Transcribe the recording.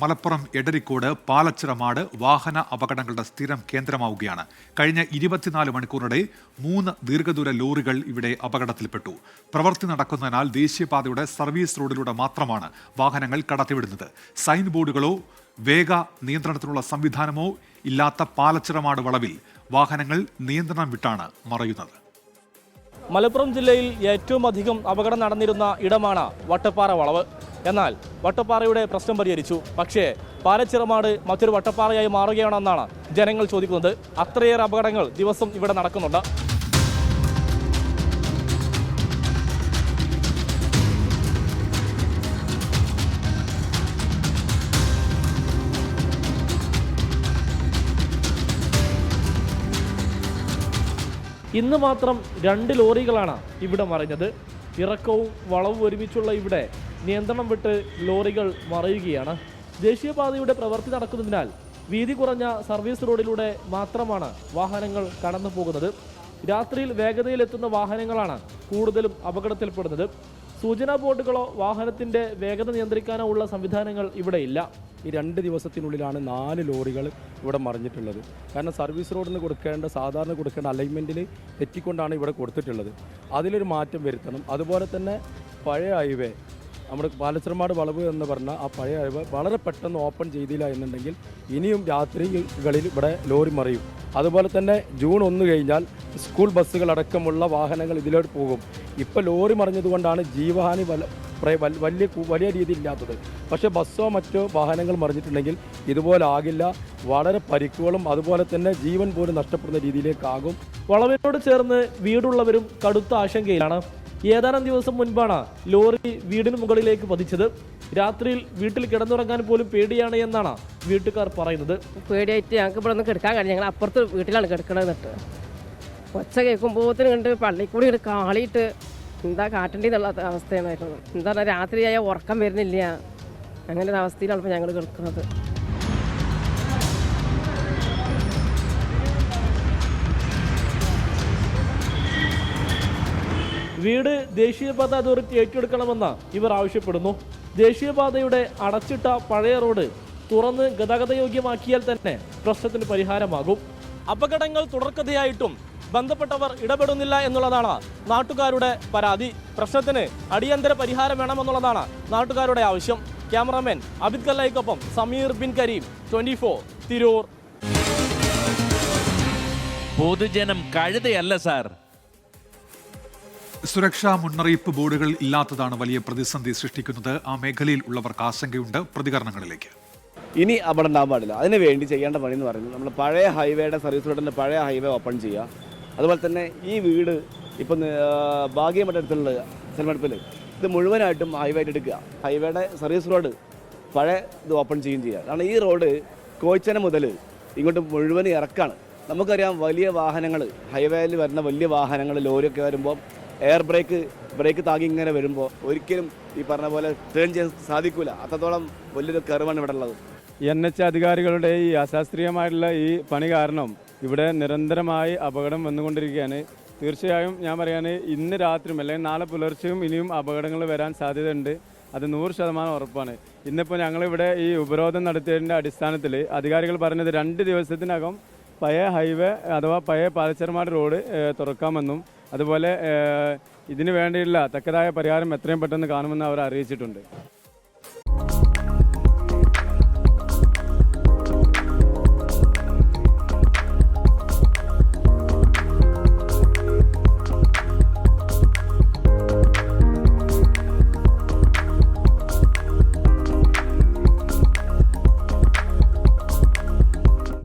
മലപ്പുറം എടരിക്കോട് പാലച്ചിറമാട് വാഹന അപകടങ്ങളുടെ സ്ഥിരം കേന്ദ്രമാവുകയാണ്. കഴിഞ്ഞ ഇരുപത്തിനാല് മണിക്കൂറിടെ മൂന്ന് ദീർഘദൂര ലോറികൾ ഇവിടെ അപകടത്തിൽപ്പെട്ടു. പ്രവൃത്തി നടക്കുന്നതിനാൽ ദേശീയപാതയുടെ സർവീസ് റോഡിലൂടെ മാത്രമാണ് വാഹനങ്ങൾ കടത്തിവിടുന്നത്. സൈൻ ബോർഡുകളോ വേഗ നിയന്ത്രണത്തിനുള്ള സംവിധാനമോ ഇല്ലാത്ത പാലച്ചിറമാട് വളവിൽ വാഹനങ്ങൾ നിയന്ത്രണം വിട്ടാണ് മറയുന്നത്. മലപ്പുറം ജില്ലയിൽ ഏറ്റവും അധികം അപകടം നടന്നിരുന്ന ഇടമാണ് വട്ടപ്പാറ വളവ്. എന്നാൽ വട്ടപ്പാറയുടെ പ്രശ്നം പരിഹരിച്ചു. പക്ഷേ പാലച്ചിറമാട് മറ്റൊരു വട്ടപ്പാറയായി മാറുകയാണെന്നാണ് ജനങ്ങൾ ചോദിക്കുന്നത്. അത്രയേറെ അപകടങ്ങൾ ദിവസം ഇവിടെ നടക്കുന്നുണ്ട്. ഇന്ന് മാത്രം രണ്ട് ലോറികളാണ് ഇവിടെ മറിഞ്ഞത്. ഇറക്കവും വളവും ഒരുമിച്ചുള്ള ഇവിടെ നിയന്ത്രണം വിട്ട് ലോറികൾ മറയുകയാണ്. ദേശീയപാതയുടെ പ്രവൃത്തി നടക്കുന്നതിനാൽ വീതി കുറഞ്ഞ സർവീസ് റോഡിലൂടെ മാത്രമാണ് വാഹനങ്ങൾ കടന്നു പോകുന്നത് രാത്രിയിൽ വേഗതയിലെത്തുന്ന വാഹനങ്ങളാണ് കൂടുതലും അപകടത്തിൽപ്പെടുന്നത്. സൂചനാ ബോർഡുകളോ വാഹനത്തിന്റെ വേഗത നിയന്ത്രിക്കാനോ ഉള്ള സംവിധാനങ്ങൾ ഇവിടെ ഇല്ല. ഈ രണ്ട് ദിവസത്തിനുള്ളിലാണ് നാല് ലോറികൾ ഇവിടെ മറിഞ്ഞിട്ടുള്ളത്. കാരണം സർവീസ് റോഡിന് കൊടുക്കേണ്ട സാധാരണ കൊടുക്കേണ്ട അലൈൻമെന്റിൽ തെറ്റിക്കൊണ്ടാണ് ഇവിടെ കൊടുത്തിട്ടുള്ളത്. അതിലൊരു മാറ്റം വരുത്തണം. അതുപോലെ തന്നെ പഴയ ഹൈവേ നമ്മുടെ ബാലശ്രമാട് വളവ് എന്ന് പറഞ്ഞ ആ പഴയ അഴിവ് വളരെ പെട്ടെന്ന് ഓപ്പൺ ചെയ്തില്ല എന്നുണ്ടെങ്കിൽ ഇനിയും രാത്രികളിൽ ഇവിടെ ലോറി മറിയും. അതുപോലെ തന്നെ ജൂൺ ഒന്ന് കഴിഞ്ഞാൽ സ്കൂൾ ബസ്സുകൾ അടക്കമുള്ള വാഹനങ്ങൾ ഇതിലോട്ട് പോകും. ഇപ്പോൾ ലോറി മറിഞ്ഞതുകൊണ്ടാണ് ജീവഹാനി വല വലിയ വലിയ രീതിയിൽ ഇല്ലാത്തത് പക്ഷേ ബസ്സോ മറ്റോ വാഹനങ്ങൾ മറിഞ്ഞിട്ടുണ്ടെങ്കിൽ ഇതുപോലെ ആകില്ല. വളരെ പരിക്കുകളും അതുപോലെ തന്നെ ജീവൻ പോലും നഷ്ടപ്പെടുന്ന രീതിയിലേക്കാകും. വളവിനോട് ചേർന്ന് വീടുള്ളവരും കടുത്ത ആശങ്കയിലാണ്. ഏതാനും ദിവസം മുൻപാണ് ലോറി വീടിന് മുകളിലേക്ക് പതിച്ചത്. രാത്രിയിൽ വീട്ടിൽ കിടന്നുറങ്ങാൻ പോലും പേടിയാണ് എന്നാണ് വീട്ടുകാർ പറയുന്നത്. പേടിയായിട്ട് ഞങ്ങൾക്ക് ഇവിടെ നിന്ന് കിടക്കാൻ കഴിയും ഞങ്ങൾ അപ്പുറത്ത് വീട്ടിലാണ് കിടക്കണത് എന്നിട്ട്. ഒച്ച കേൾക്കുമ്പോൾ കണ്ട് പള്ളി കൂടി ഇങ്ങോട്ട് കാളിയിട്ട് എന്താ കാട്ടേണ്ടതെന്നുള്ള അവസ്ഥയാണ് എന്താ പറയുക രാത്രിയായ ഉറക്കം വരുന്നില്ല. അങ്ങനെ ഒരു അവസ്ഥയിലാണ് ഇപ്പോൾ ഞങ്ങൾ കിടക്കുന്നത്. വീട് ദേശീയപാത അതോറിറ്റി ഏറ്റെടുക്കണമെന്ന് ഇവർ ആവശ്യപ്പെടുന്നു. ദേശീയപാതയുടെ അടച്ചിട്ട പഴയ റോഡ് തുറന്ന് ഗതാഗതയോഗ്യമാക്കിയാൽ തന്നെ പ്രശ്നത്തിന് പരിഹാരമാകും. അപകടങ്ങൾ തുടർക്കഥയായിട്ടും ബന്ധപ്പെട്ടവർ ഇടപെടുന്നില്ല എന്നുള്ളതാണ് നാട്ടുകാരുടെ പരാതി. പ്രശ്നത്തിന് അടിയന്തര പരിഹാരം വേണമെന്നുള്ളതാണ് നാട്ടുകാരുടെ ആവശ്യം. ക്യാമറാമാൻ അബിദ് കല്ലയ്ക്കൊപ്പം സമീർ ബിൻ കരീം ട്വന്റി ഫോർ തിരൂർ. പൊതുജനം കഴുതയല്ല സാർ. സുരക്ഷാ മുന്നറിയിപ്പ് ബോർഡുകൾ ഇല്ലാത്തതാണ് വലിയ പ്രതിസന്ധി സൃഷ്ടിക്കുന്നത്. ആ മേഖലയിൽ ഉള്ളവർക്ക് ആശങ്കയുണ്ട്. പ്രതികരണങ്ങളിലേക്ക്. ഇനി അപകടം ഉണ്ടാകാൻ പാടില്ല. അതിന് വേണ്ടി ചെയ്യേണ്ട പണി എന്ന് പറയുന്നത് നമ്മൾ പഴയ ഹൈവേയുടെ സർവീസ് റോഡിന്റെ പഴയ ഹൈവേ ഓപ്പൺ ചെയ്യുക. അതുപോലെ തന്നെ ഈ വീട് ഇപ്പം ഭാഗ്യമട്ടത്തിലുള്ള സെൽമെടുപ്പിൽ ഇത് മുഴുവനായിട്ടും ഹൈവേ ആയിട്ട് എടുക്കുക. ഹൈവേയുടെ സർവീസ് റോഡ് പഴയ ഇത് ഓപ്പൺ ചെയ്യുകയും ചെയ്യുക. കാരണം ഈ റോഡ് കോച്ചന മുതൽ ഇങ്ങോട്ട് മുഴുവൻ ഇറക്കാണ്. നമുക്കറിയാം വലിയ വാഹനങ്ങൾ ഹൈവേയിൽ വരുന്ന വലിയ വാഹനങ്ങൾ ലോറിയൊക്കെ വരുമ്പോൾ എയർ ബ്രേക്ക് ബ്രേക്ക് താങ്ങി ഇങ്ങനെ വരുമ്പോൾ ഒരിക്കലും ഈ പറഞ്ഞ പോലെ ടേൺ ചെയ്യാൻ സാധിക്കില്ല അത്രത്തോളം വലിയൊരു കർവാണ് ഇവിടെ ഉള്ളത്. എൻ എച്ച് അധികാരികളുടെ ഈ അശാസ്ത്രീയമായിട്ടുള്ള ഈ പണി കാരണം ഇവിടെ നിരന്തരമായി അപകടം വന്നുകൊണ്ടിരിക്കുകയാണ്. തീർച്ചയായും ഞാൻ പറയാൻ ഇന്ന് രാത്രിയും അല്ലെങ്കിൽ നാളെ പുലർച്ചെയും ഇനിയും അപകടങ്ങൾ വരാൻ സാധ്യതയുണ്ട്. അത് നൂറ് ശതമാനം ഉറപ്പാണ്. ഇന്നിപ്പോൾ ഞങ്ങളിവിടെ ഈ ഉപരോധം നടത്തിയതിന്റെ അടിസ്ഥാനത്തിൽ അധികാരികൾ പറഞ്ഞത് രണ്ട് ദിവസത്തിനകം പഴയ ഹൈവേ അഥവാ പഴയ പാലച്ചർമാട് റോഡ് തുറക്കാമെന്നും അതുപോലെ ഇതിനു വേണ്ടിയുള്ള തക്കതായ പരിഹാരം എത്രയും പെട്ടെന്ന് കാണുമെന്ന് അവർ അറിയിച്ചിട്ടുണ്ട്.